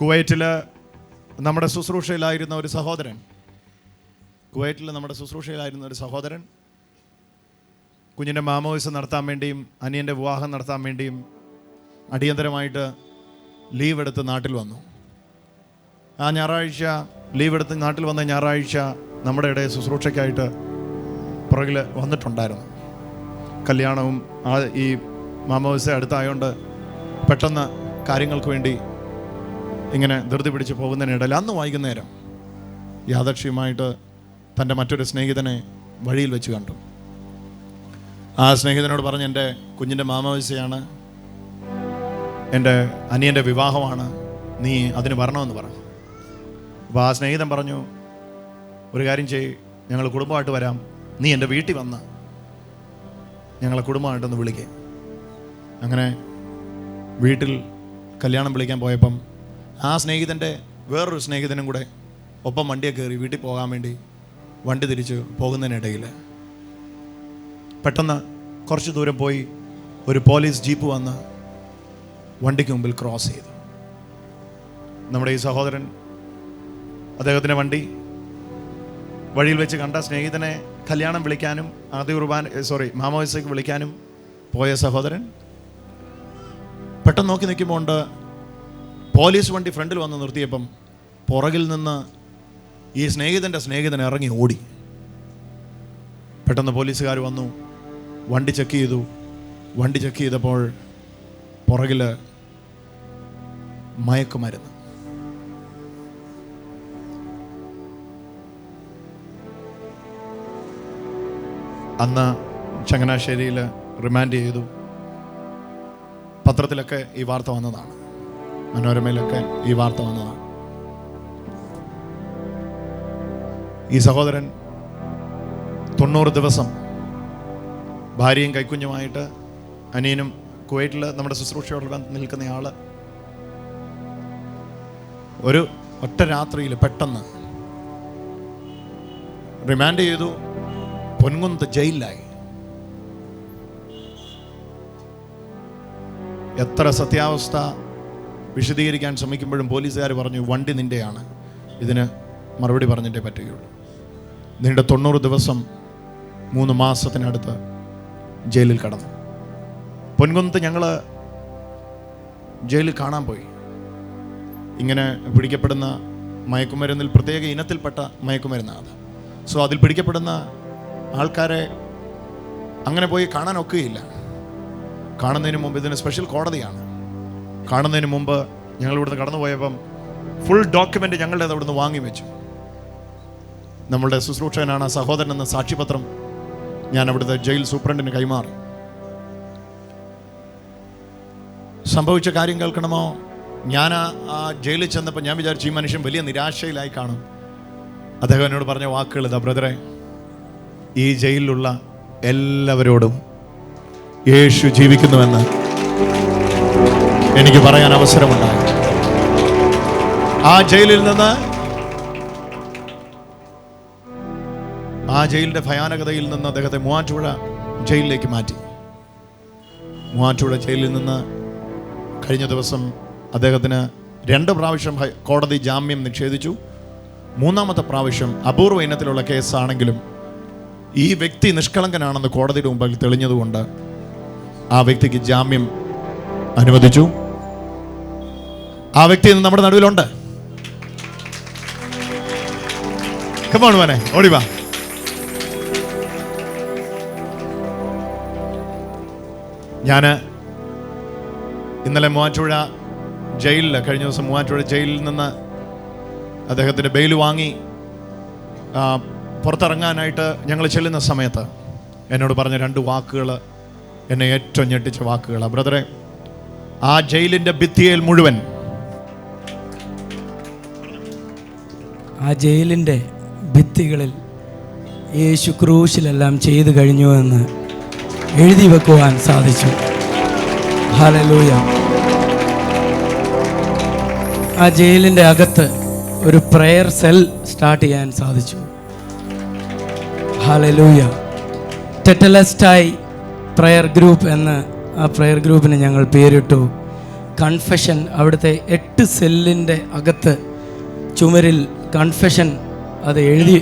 കുവൈറ്റിൽ നമ്മുടെ ശുശ്രൂഷയിലായിരുന്ന ഒരു സഹോദരൻ. കുവൈറ്റിൽ നമ്മുടെ ശുശ്രൂഷയിലായിരുന്ന ഒരു സഹോദരൻ. കുഞ്ഞിന്റെ മാമോയിസ് നടത്താൻ വേണ്ടിയും അനിയന്റെ വിവാഹം നടത്താൻ വേണ്ടിയും അടിയന്തരമായിട്ട് ലീവ് എടുത്ത് നാട്ടിൽ വന്നു. ആ ഞായറാഴ്ച ലീവ് എടുത്ത് നാട്ടിൽ വന്ന ഞായറാഴ്ച നമ്മുടെ ഇടയിൽ ശുശ്രൂഷയ്ക്കായിട്ട് പുറകിൽ വന്നിട്ടുണ്ടായിരുന്നു. കല്യാണവും ആ ഈ മാമോദിസ അടുത്തായതുകൊണ്ട് പെട്ടെന്ന് കാര്യങ്ങൾക്ക് വേണ്ടി ഇങ്ങനെ ധൃതി പിടിച്ച് പോകുന്നതിനിടയിൽ അന്ന് വൈകുന്നേരം യാദക്ഷ്യമായിട്ട് തന്റെ മറ്റൊരു സ്നേഹിതനെ വഴിയിൽ വെച്ച് കണ്ടു. ആ സ്നേഹിതനോട് പറഞ്ഞ് എന്റെ കുഞ്ഞിന്റെ മാമവശയാണ് എന്റെ അനിയന്റെ വിവാഹമാണ് നീ അതിന് വരണമെന്ന് പറഞ്ഞു. അപ്പോൾ ആ സ്നേഹിതൻ പറഞ്ഞു ഒരു കാര്യം ചെയ് ഞങ്ങൾ കുടുംബമായിട്ട് വരാം. നീ എന്റെ വീട്ടിൽ വന്ന് ഞങ്ങളെ കുടുംബമായിട്ടൊന്ന് വിളിക്കേ. അങ്ങനെ വീട്ടിൽ കല്യാണം വിളിക്കാൻ പോയപ്പം ആ സ്നേഹിതന്റെ വേറൊരു സ്നേഹിതനും കൂടെ ഒപ്പം വണ്ടിയെ കയറി വീട്ടിൽ പോകാൻ വേണ്ടി വണ്ടി തിരിച്ച് പോകുന്നതിനിടയിൽ പെട്ടെന്ന് കുറച്ച് ദൂരം പോയി ഒരു പോലീസ് ജീപ്പ് വന്ന് വണ്ടിക്ക് മുമ്പിൽ ക്രോസ് ചെയ്തു. നമ്മുടെ ഈ സഹോദരൻ അദ്ദേഹത്തിന്റെ വണ്ടി വഴിയിൽ വെച്ച് കണ്ട സ്നേഹിതനെ കല്യാണം വിളിക്കാനും ആദ്യ കുർബാൻ സോറി മാമോയിസയ്ക്ക് വിളിക്കാനും പോയ സഹോദരൻ പെട്ടെന്ന് നോക്കി നിൽക്കുമ്പോൾ ഉണ്ട് പോലീസ് വണ്ടി ഫ്രണ്ടിൽ വന്ന് നിർത്തിയപ്പം പുറകിൽ നിന്ന് ഈ സ്നേഹിതന്റെ സ്നേഹിതൻ ഇറങ്ങി ഓടി. പെട്ടെന്ന് പോലീസുകാർ വന്നു വണ്ടി ചെക്ക് ചെയ്തു. വണ്ടി ചെക്ക് ചെയ്തപ്പോൾ പുറകിൽ മയക്കുമരുന്ന്. അന്ന് ചങ്ങനാശ്ശേരിയിൽ റിമാൻഡ് ചെയ്തു. പത്രത്തിലൊക്കെ ഈ വാർത്ത വന്നതാണ്. മനോരമയിലൊക്കെ ഈ വാർത്ത വന്നതാണ് ഈ സഹോദരൻ തൊണ്ണൂറ് ദിവസം ഭാര്യയും കൈക്കുഞ്ഞുമായിട്ട് അനിയനും കുവൈറ്റിൽ നമ്മുടെ ശുശ്രൂഷയോട് നിൽക്കുന്നയാൾ ഒരു ഒറ്റ രാത്രിയിൽ പെട്ടെന്ന് റിമാൻഡ് ചെയ്തു പൊൻകുന്ത് ജയിലിലായി. എത്ര സത്യാവസ്ഥ വിശദീകരിക്കാൻ ശ്രമിക്കുമ്പോഴും പോലീസുകാർ പറഞ്ഞു വണ്ടി നിന്റെയാണ് ഇതിന് മറുപടി പറഞ്ഞിട്ടേ പറ്റുകയുള്ളൂ. നിന്റെ തൊണ്ണൂറ് ദിവസം മൂന്ന് മാസത്തിനടുത്ത് ജയിലിൽ കടന്നു. പൊൻകുന്നത്ത് ഞങ്ങൾ ജയിലിൽ കാണാൻ പോയി. ഇങ്ങനെ പിടിക്കപ്പെടുന്ന മയക്കുമരുന്നിൽ പ്രത്യേക ഇനത്തിൽപ്പെട്ട മയക്കുമരുന്നാണ് സോ അതിൽ പിടിക്കപ്പെടുന്ന ആൾക്കാരെ അങ്ങനെ പോയി കാണാൻ ഒക്കുകയില്ല. കാണുന്നതിന് മുമ്പ് ഇതിന് സ്പെഷ്യൽ കോടതിയാണ്. കാണുന്നതിന് മുമ്പ് ഞങ്ങൾ ഇവിടുന്ന് കടന്നു പോയപ്പം ഫുൾ ഡോക്യുമെന്റ് ഞങ്ങളുടെ അവിടുന്ന് വാങ്ങി വെച്ചു. നമ്മളുടെ ശുശ്രൂഷകനാണ് സഹോദരൻ എന്ന സാക്ഷിപത്രം ഞാൻ അവിടുത്തെ ജയിൽ സൂപ്രണ്ടിന് കൈമാറി. സംഭവിച്ച കാര്യം കേൾക്കണമോ? ഞാൻ ആ ജയിലിൽ ചെന്നപ്പോൾ ഞാൻ വിചാരിച്ചു ഈ മനുഷ്യൻ വലിയ നിരാശയിലായി കാണും. അദ്ദേഹം എന്നോട് പറഞ്ഞ വാക്കുകൾ ഇതാ ബ്രദറെ. ഈ ജയിലിലുള്ള എല്ലാവരോടും യേശു ജീവിക്കുന്നുവെന്ന് എനിക്ക് പറയാൻ അവസരമുണ്ടായി. ആ ജയിലിൽ നിന്ന് ആ ജയിലിന്റെ ഭയാനകതയിൽ നിന്ന് അദ്ദേഹത്തെ മൂവാറ്റുപുഴ ജയിലിലേക്ക് മാറ്റി. മൂവാറ്റുപുഴ ജയിലിൽ നിന്ന് കഴിഞ്ഞ ദിവസം അദ്ദേഹത്തിന് രണ്ട് പ്രാവശ്യം കോടതി ജാമ്യം നിഷേധിച്ചു. മൂന്നാമത്തെ പ്രാവശ്യം അപൂർവ ഇനത്തിലുള്ള കേസാണെങ്കിലും ഈ വ്യക്തി നിഷ്കളങ്കനാണെന്ന് കോടതിയുടെ മുമ്പിൽ തെളിഞ്ഞതുകൊണ്ട് ആ വ്യക്തിക്ക് ജാമ്യം അനുവദിച്ചു. ആ വ്യക്തി ഇന്ന് നമ്മുടെ നടുവിലുണ്ട്. കമാണ് ഓടി വാ. ഞാൻ ഇന്നലെ മൂവാറ്റുപുഴ ജയിലിൽ കഴിഞ്ഞ ദിവസം മൂവാറ്റുപുഴ ജയിലിൽ നിന്ന് അദ്ദേഹത്തിന്റെ ബെയിൽ വാങ്ങി പുറത്തിറങ്ങാനായിട്ട് ഞങ്ങൾ ചെല്ലുന്ന സമയത്ത് എന്നോട് പറഞ്ഞ രണ്ട് വാക്കുകൾ എന്നെ ഏറ്റവും ഞെട്ടിച്ച വാക്കുകളാണ് ബ്രദറെ ആ ജയിലിന്റെ ഭിത്തിയിൽ മുഴുവൻ. ആ ജയിലിന്റെ ഭിത്തികളിൽ യേശു ക്രൂശിലെല്ലാം ചെയ്തു കഴിഞ്ഞു എന്ന് എഴുതി വെക്കുവാൻ സാധിച്ചു. ഹലലൂയ ആ ജയിലിന്റെ അകത്ത് ഒരു പ്രെയർ സെൽ സ്റ്റാർട്ട് ചെയ്യാൻ സാധിച്ചു. ഹലലൂയ ടെറ്റലസ്റ്റായി പ്രെയർ ഗ്രൂപ്പ് എന്ന് ആ പ്രെയർ ഗ്രൂപ്പിന് ഞങ്ങൾ പേരിട്ടു. കൺഫെഷൻ അവിടുത്തെ എട്ട് സെല്ലിന്റെ അകത്ത് ചുമരിൽ കൺഫെഷൻ അത് എഴുതി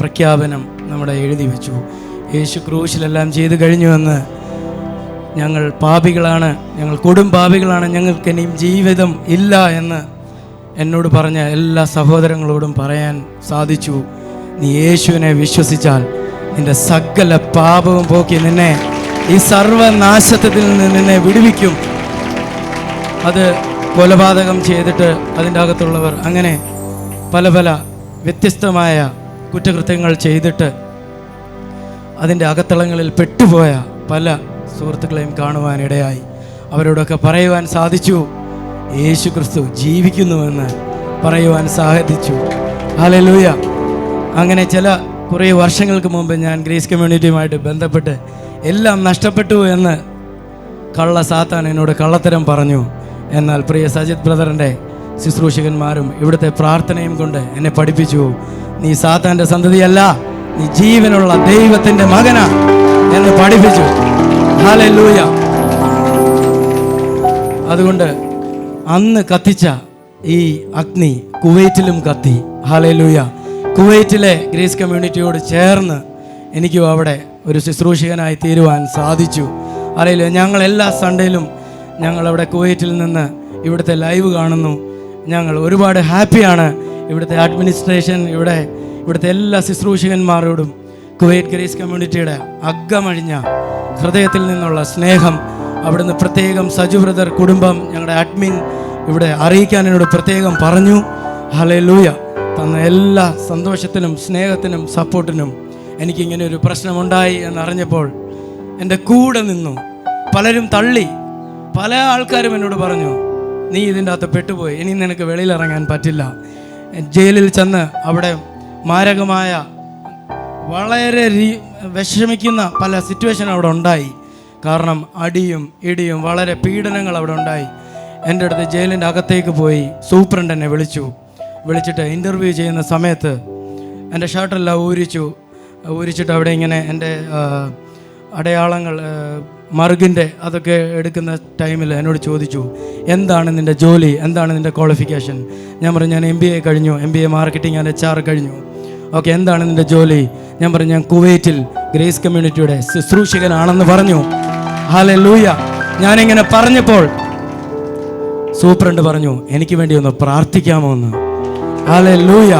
പ്രഖ്യാപനം നമ്മുടെ എഴുതി വെച്ചു. യേശു ക്രൂശിലെല്ലാം ചെയ്തു കഴിഞ്ഞുവെന്ന് ഞങ്ങൾ പാപികളാണ് ഞങ്ങൾ കൊടും പാപികളാണ് ഞങ്ങൾക്ക് ഇനിയും ജീവിതം ഇല്ല എന്ന് എന്നോട് പറഞ്ഞ എല്ലാ സഹോദരങ്ങളോടും പറയാൻ സാധിച്ചു. നീ യേശുവിനെ വിശ്വസിച്ചാൽ നിന്റെ സകല പാപവും പോക്കി നിന്നെ ഈ സർവനാശത്തിൽ നിന്ന് നിന്നെ വിടുവിക്കും. അത് കൊലപാതകം ചെയ്തിട്ട് അതിന്റെ അകത്തുള്ളവർ അങ്ങനെ പല പല വ്യത്യസ്തമായ കുറ്റകൃത്യങ്ങൾ ചെയ്തിട്ട് അതിന്റെ അകത്തളങ്ങളിൽ പെട്ടുപോയ പല സുഹൃത്തുക്കളെയും കാണുവാനിടയായി. അവരോടൊക്കെ പറയുവാൻ സാധിച്ചു. യേശു ക്രിസ്തു ജീവിക്കുന്നുവെന്ന് പറയുവാൻ സാധിച്ചു. ഹലലൂയ അങ്ങനെ ചില കുറേ വർഷങ്ങൾക്ക് മുമ്പ് ഞാൻ ഗ്രേസ് കമ്മ്യൂണിറ്റിയുമായിട്ട് ബന്ധപ്പെട്ട് എല്ലാം നഷ്ടപ്പെട്ടു എന്ന് കള്ള സാത്താൻ എന്നോട് കള്ളത്തരം പറഞ്ഞു. എന്നാൽ പ്രിയ സജിത് ബ്രദറിന്റെ ശുശ്രൂഷകന്മാരും ഇവിടുത്തെ പ്രാർത്ഥനയും കൊണ്ട് എന്നെ പഠിപ്പിച്ചു. നീ സാത്താന്റെ സന്തതിയല്ല നീ ജീവനുള്ള ദൈവത്തിന്റെ മകനാ എന്ന് പഠിപ്പിച്ചു. ഹാലൂയ അതുകൊണ്ട് അന്ന് കത്തിച്ച ഈ അഗ്നി കുവൈറ്റിലും കത്തി. ഹാലൂയ കുവൈറ്റിലെ ഗ്രേസ് കമ്മ്യൂണിറ്റിയോട് ചേർന്ന് എനിക്കും അവിടെ ഒരു ശുശ്രൂഷകനായി തീരുവാൻ സാധിച്ചു. അറിയില്ല ഞങ്ങൾ എല്ലാ സൺഡേയിലും ഞങ്ങൾ അവിടെ കുവൈറ്റിൽ നിന്ന് ഇവിടുത്തെ ലൈവ് കാണുന്നു. ഞങ്ങൾ ഒരുപാട് ഹാപ്പിയാണ് ഇവിടുത്തെ അഡ്മിനിസ്ട്രേഷൻ ഇവിടെ ഇവിടുത്തെ എല്ലാ ശുശ്രൂഷകന്മാരോടും കുവൈറ്റ് ഗ്രേസ് കമ്മ്യൂണിറ്റിയുടെ അഗ്ഗമഴിഞ്ഞ ഹൃദയത്തിൽ നിന്നുള്ള സ്നേഹം അവിടുന്ന് പ്രത്യേകം സജു ബ്രദർ കുടുംബം ഞങ്ങളുടെ അഡ്മിൻ ഇവിടെ അറിയിക്കാൻ എന്നോട് പ്രത്യേകം പറഞ്ഞു. ഹലേ ലൂയ തന്ന എല്ലാ സന്തോഷത്തിനും സ്നേഹത്തിനും സപ്പോർട്ടിനും എനിക്കിങ്ങനെ ഒരു പ്രശ്നമുണ്ടായി എന്നറിഞ്ഞപ്പോൾ എന്റെ കൂടെ നിന്നു. പലരും തള്ളി. പല ആൾക്കാരും എന്നോട് പറഞ്ഞു നീ ഇതിന്റെ അകത്ത് പെട്ടുപോയി. ഇനി നിനക്ക് വെളിയിലിറങ്ങാൻ പറ്റില്ല. ജയിലിൽ ചെന്ന് അവിടെ മാരകമായ വളരെ രീ- വിഷമിക്കുന്ന പല സിറ്റുവേഷൻ അവിടെ ഉണ്ടായി. കാരണം അടിയും ഇടിയും വളരെ പീഡനങ്ങൾ അവിടെ ഉണ്ടായി. എന്റെ അടുത്ത് ജയിലിന്റെ അകത്തേക്ക് പോയി സൂപ്രണ്ട് എന്നെ വിളിച്ചു. വിളിച്ചിട്ട് ഇന്റർവ്യൂ ചെയ്യുന്ന സമയത്ത് എന്റെ ഷർട്ടെല്ലാം ഊരിച്ചു. ഊരിച്ചിട്ട് അവിടെ ഇങ്ങനെ എന്റെ അടയാളങ്ങൾ മറുകിന്റെ അതൊക്കെ എടുക്കുന്ന ടൈമിൽ എന്നോട് ചോദിച്ചു എന്താണ് നിന്റെ ജോലി? എന്താണ് നിന്റെ ക്വാളിഫിക്കേഷൻ ഞാൻ പറഞ്ഞു ഞാൻ എം ബി എ കഴിഞ്ഞു. M B A marketing and H R കഴിഞ്ഞു. ഓക്കെ എന്താണ് നിന്റെ ജോലി? ഞാൻ പറഞ്ഞു ഞാൻ കുവൈറ്റിൽ ഗ്രേസ് കമ്മ്യൂണിറ്റിയുടെ ശുശ്രൂഷകനാണെന്ന് പറഞ്ഞു. ഹാലെ ലൂയ ഞാനിങ്ങനെ പറഞ്ഞപ്പോൾ സൂപ്രണ്ട് പറഞ്ഞു എനിക്ക് വേണ്ടി ഒന്ന് പ്രാർത്ഥിക്കാമോ എന്ന്? ഹാലെ ലൂയ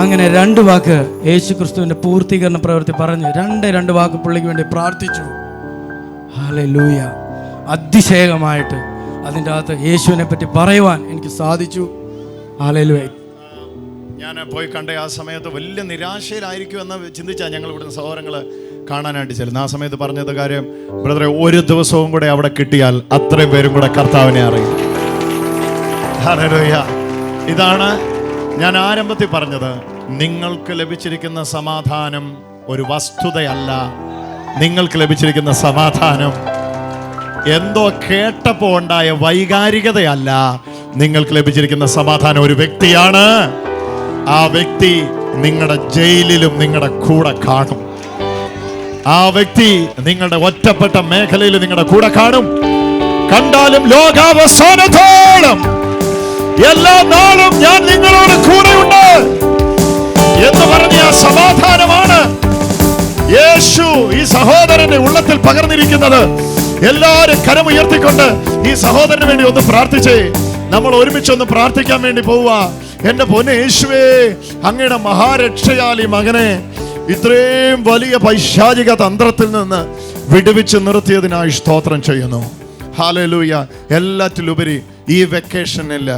അങ്ങനെ രണ്ട് വാക്ക് യേശു ക്രിസ്തുവിന്റെ പൂർത്തീകരണ പ്രവൃത്തി പറഞ്ഞു രണ്ട് രണ്ട് വാക്ക് പുള്ളിക്ക് വേണ്ടി പ്രാർത്ഥിച്ചു. ഹാലെ ലൂയ അതിശയകമായിട്ട് അതിന്റെ അകത്ത് യേശുവിനെ പറ്റി പറയുവാൻ എനിക്ക് സാധിച്ചു. ഞാൻ പോയി കണ്ട ആ സമയത്ത് വലിയ നിരാശയിലായിരിക്കുമെന്ന് ചിന്തിച്ചാൽ ഞങ്ങൾ ഇവിടുന്ന് സഹോദരങ്ങൾ കാണാനായിട്ട് ചെല്ലുന്നത്. ആ സമയത്ത് പറഞ്ഞത് കാര്യം ബ്രദറെ ഒരു ദിവസവും കൂടെ അവിടെ കിട്ടിയാൽ അത്രയും പേരും കൂടെ കർത്താവിനെ അറിയും. ഇതാണ് ഞാൻ ആരംഭത്തിൽ പറഞ്ഞത്. നിങ്ങൾക്ക് ലഭിച്ചിരിക്കുന്ന സമാധാനം ഒരു വസ്തുതയല്ല. നിങ്ങൾക്ക് ലഭിച്ചിരിക്കുന്ന സമാധാനം എന്തോ കേട്ടപ്പോൾ ഉണ്ടായ വൈകാരികതയല്ല. നിങ്ങൾക്ക് ലഭിച്ചിരിക്കുന്ന സമാധാനം ഒരു വ്യക്തിയാണ്. ആ വ്യക്തി നിങ്ങളുടെ ജയിലിലും നിങ്ങളുടെ കൂടെ കാണും. ആ വ്യക്തി നിങ്ങളുടെ ഒറ്റപ്പെട്ട മേഖലയിൽ നിങ്ങളുടെ കൂടെ കാണും. കണ്ടാലും ലോകാവസാനത്തോളം എല്ലാ നാളും ഞാൻ നിങ്ങളോട് കൂടെയുണ്ട് എന്ന് പറഞ്ഞ ആ സമാധാനമാണ് യേശു ഈ സഹോദരന്റെ ഉള്ളത്തിൽ പകർന്നിരിക്കുന്നത്. എല്ലാവരും കരമുയർത്തിക്കൊണ്ട് ഈ സഹോദരന് വേണ്ടി ഒന്ന് പ്രാർത്ഥിച്ചേ. നമ്മൾ ഒരുമിച്ച് ഒന്ന് പ്രാർത്ഥിക്കാൻ വേണ്ടി പോവുക. എന്റെ പൊന്നെ യേശുവേ അങ്ങയുടെ മഹാരക്ഷയാൽ ഈ മകനെ ഇത്രയും വലിയ പൈശാചിക തന്ത്രത്തിൽ നിന്ന് വിടുവിച്ച് നിർത്തിയതിനായി സ്തോത്രം ചെയ്യുന്നു. ഹാലലൂയ എല്ലാറ്റിലുപരി ഈ വെക്കേഷനിൽ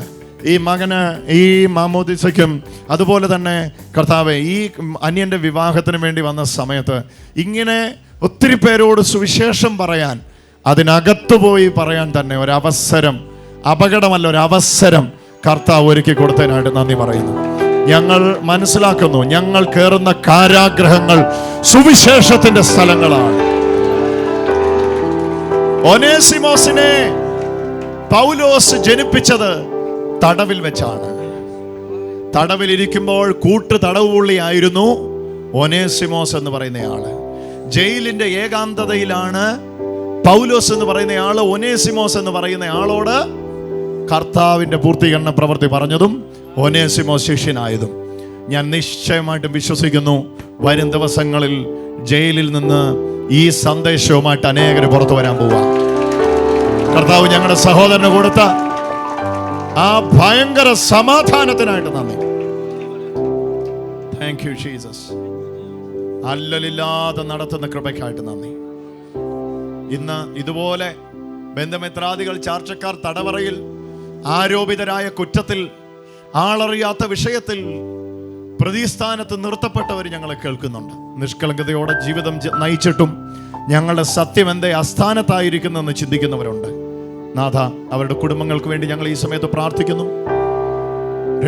ഈ മകന് ഈ മാമോദിസയ്ക്കും അതുപോലെ തന്നെ കർത്താവ് ഈ അന്യന്റെ വിവാഹത്തിന് വേണ്ടി വന്ന സമയത്ത് ഇങ്ങനെ ഒത്തിരി പേരോട് സുവിശേഷം പറയാൻ അതിനകത്ത് പോയി പറയാൻ തന്നെ ഒരവസരം അപകടമല്ല ഒരവസരം കർത്താവ് ഒരുക്കി കൊടുത്തതിനായിട്ട് നന്ദി പറയുന്നു. ഞങ്ങൾ മനസ്സിലാക്കുന്നു ഞങ്ങൾ കയറുന്ന കാരാഗ്രഹങ്ങൾ സുവിശേഷത്തിന്റെ സ്ഥലങ്ങളാണ്. ഒനേസിമോസിനെ പൗലോസ് ജനിപ്പിച്ചത് തടവിൽ വെച്ചാണ്. തടവിലിരിക്കുമ്പോൾ കൂട്ട് തടവുപുള്ളിയായിരുന്നു ഒനേസിമോസ് എന്ന് പറയുന്നയാൾ. ജയിലിന്റെ ഏകാന്തതയിലാണ് പൗലോസ് എന്ന് പറയുന്ന ആൾ ഒനേസിമോസ് എന്ന് പറയുന്ന ആളോട് കർത്താവിന്റെ പൂർത്തീകരണ പ്രവൃത്തി പറഞ്ഞതും ഒനേസിമോസ് ശിഷ്യനായതും. ഞാൻ നിശ്ചയമായിട്ടും വിശ്വസിക്കുന്നു വരും ദിവസങ്ങളിൽ ജയിലിൽ നിന്ന് ഈ സന്ദേശവുമായിട്ട് അനേകർ പുറത്തു വരാൻ പോവാ കർത്താവ് ഞങ്ങളുടെ സഹോദരന് കൊടുത്ത ആ ഭയങ്കര സമാധാനത്തിനായിട്ട് നന്ദി. താങ്ക് യു ജീസസ് അല്ലലില്ലാതെ നടത്തുന്ന കൃപയ്ക്കായിട്ട് നന്ദി. ഇന്ന് ഇതുപോലെ ബന്ധമിത്രാദികൾ ചാർച്ചക്കാർ തടവറയിൽ ആരോപിതരായ കുറ്റത്തിൽ ആളറിയാത്ത വിഷയത്തിൽ പ്രതിസ്ഥാനത്ത് നിർത്തപ്പെട്ടവർ ഞങ്ങളെ കേൾക്കുന്നുണ്ട്. നിഷ്കളങ്കതയോടെ ജീവിതം നയിച്ചിട്ടും ഞങ്ങളുടെ സത്യം എന്തേ അസ്ഥാനത്തായിരിക്കുന്നെന്ന് ചിന്തിക്കുന്നവരുണ്ട്. നാഥ അവരുടെ കുടുംബങ്ങൾക്ക് വേണ്ടി ഞങ്ങൾ ഈ സമയത്ത് പ്രാർത്ഥിക്കുന്നു.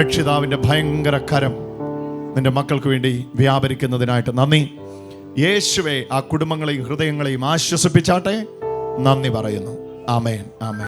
രക്ഷിതാവിന്റെ ഭയങ്കര കരം നിന്റെ മക്കൾക്ക് വേണ്ടി വ്യാപരിക്കുന്നതിനായിട്ട് നന്ദി. യേശുവെ ആ കുടുംബങ്ങളെയും ഹൃദയങ്ങളെയും ആശ്വസിപ്പിച്ചാട്ടെ നന്ദി പറയുന്നു. ആമേൻ ആമേൻ.